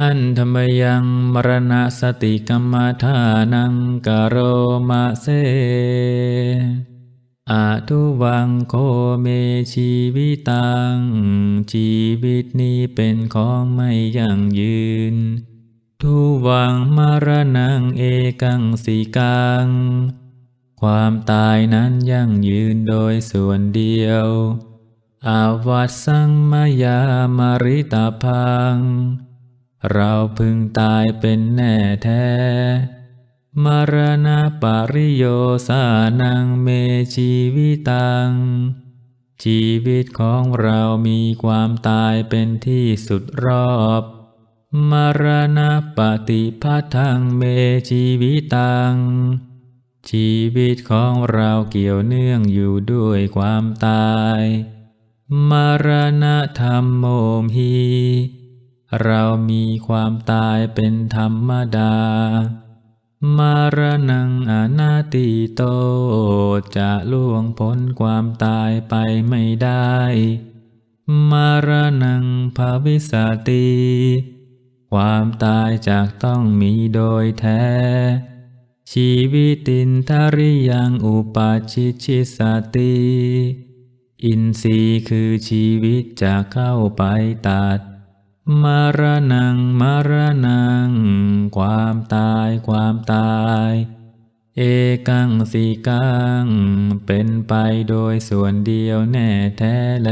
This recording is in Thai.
อันธรรมยังมรณสติกรรมฐานังกโรมะเซอาทุวังโคเมชีวิตัง ชีวิตนี้เป็นของไม่ยั่งยืน ทุวังมรณังเอกังสิกัง ความตายนั้นยั่งยืนโดยส่วนเดียว อาวัตสังมายามาริตาพัง เราพึงตายเป็นแน่แท้ มรณะปริโยสานังเมชีวิตัง ชีวิตของเรามีความตายเป็นที่สุดรอบ มรณะปฏิพัทังเมชีวิตัง ชีวิตของเราเกี่ยวเนื่องอยู่ด้วยความตาย มรณะธรรมโมมหี เรามีความตายเป็นธรรมดา มารณังอนาติโต จะล่วงพ้นความตายไปไม่ได้ มารณังภาวิสาติ ความตายจากต้องมีโดยแท้ ชีวิตินทริยังอุปาชิชิสติอินทรีย์คือชีวิตจะเข้าไปตัด มรณังมรณัง ความตายความตาย เอกังสีกัง เป็นไปโดยส่วนเดียวแน่แท้แล